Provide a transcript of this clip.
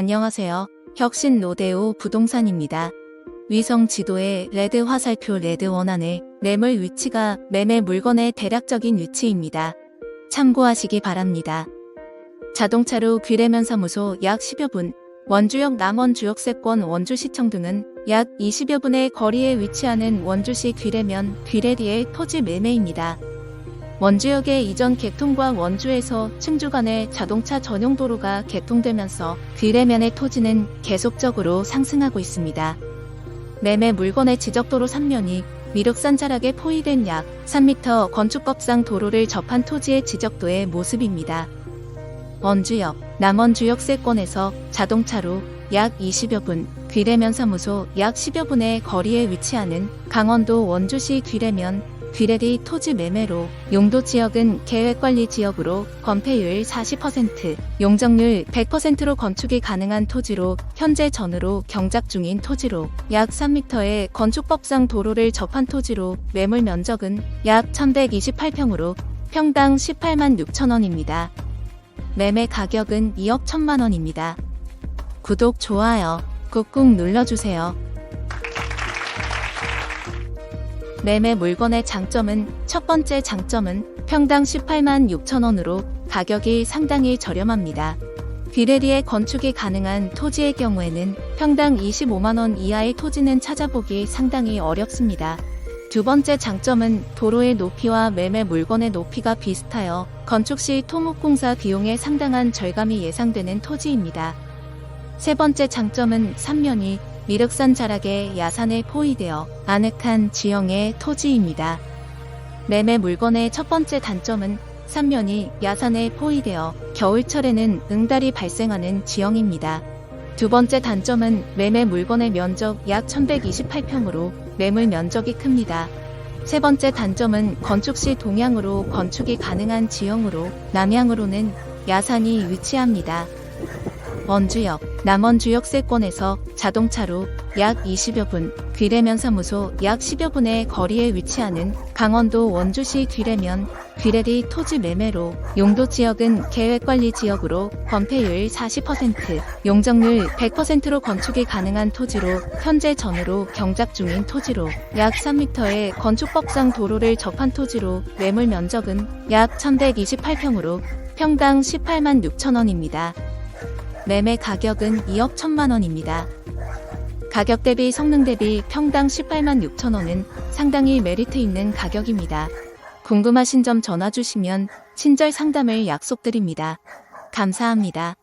안녕하세요. 혁신 로데오 부동산입니다. 위성 지도의 레드 화살표 레드 원안을 매물 위치가 매매 물건의 대략적인 위치입니다. 참고하시기 바랍니다. 자동차로 귀래면 사무소 약 10여 분, 원주역 남원주역세권 원주시청 등은 약 20여 분의 거리에 위치하는 원주시 귀래면 귀래리의 토지 매매입니다. 원주역의 이전 개통과 원주에서 충주 간의 자동차 전용 도로가 개통되면서 귀래면의 토지는 계속적으로 상승하고 있습니다. 매매 물건의 지적도로 3면이 미륵산 자락에 포위된 약 3m 건축법상 도로를 접한 토지의 지적도의 모습입니다. 원주역, 남원주역 세권에서 자동차로 약 20여 분, 귀래면 사무소 약 10여 분의 거리에 위치하는 강원도 원주시 귀래면 귀래리 토지 매매로 용도 지역은 계획관리 지역으로 건폐율 40%, 용적률 100%로 건축이 가능한 토지로 현재 전으로 경작 중인 토지로 약 3m의 건축법상 도로를 접한 토지로 매물 면적은 약 1128평으로 평당 18만 6천 원입니다. 매매 가격은 2억 1천만 원입니다. 구독, 좋아요 꾹꾹 눌러주세요. 매매 물건의 장점은 첫 번째 장점은 평당 18만 6천 원으로 가격이 상당히 저렴합니다. 귀레리에 건축이 가능한 토지의 경우에는 평당 25만 원 이하의 토지는 찾아보기 상당히 어렵습니다. 두 번째 장점은 도로의 높이와 매매 물건의 높이가 비슷하여 건축 시 토목공사 비용에 상당한 절감이 예상되는 토지입니다. 세 번째 장점은 삼면이 미륵산 자락의 야산에 포위되어 아늑한 지형의 토지입니다. 매매 물건의 첫 번째 단점은 삼면이 야산에 포위되어 겨울철에는 응달이 발생하는 지형입니다. 두 번째 단점은 매매 물건의 면적 약 1128평으로 매물 면적이 큽니다. 세 번째 단점은 건축 시 동향으로 건축이 가능한 지형으로 남향으로는 야산이 위치합니다. 원주역, 남원주역 세권에서 자동차로 약 20여 분, 귀래면 사무소 약 10여 분의 거리에 위치하는 강원도 원주시 귀래면, 귀래리 토지 매매로 용도 지역은 계획관리 지역으로 건폐율 40%, 용적률 100%로 건축이 가능한 토지로 현재 전으로 경작 중인 토지로 약 3m의 건축법상 도로를 접한 토지로 매물 면적은 약 1128평으로 평당 18만 6천 원입니다. 매매 가격은 2억 1천만 원입니다. 가격 대비 성능 대비 평당 18만 6천 원은 상당히 메리트 있는 가격입니다. 궁금하신 점 전화 주시면 친절 상담을 약속드립니다. 감사합니다.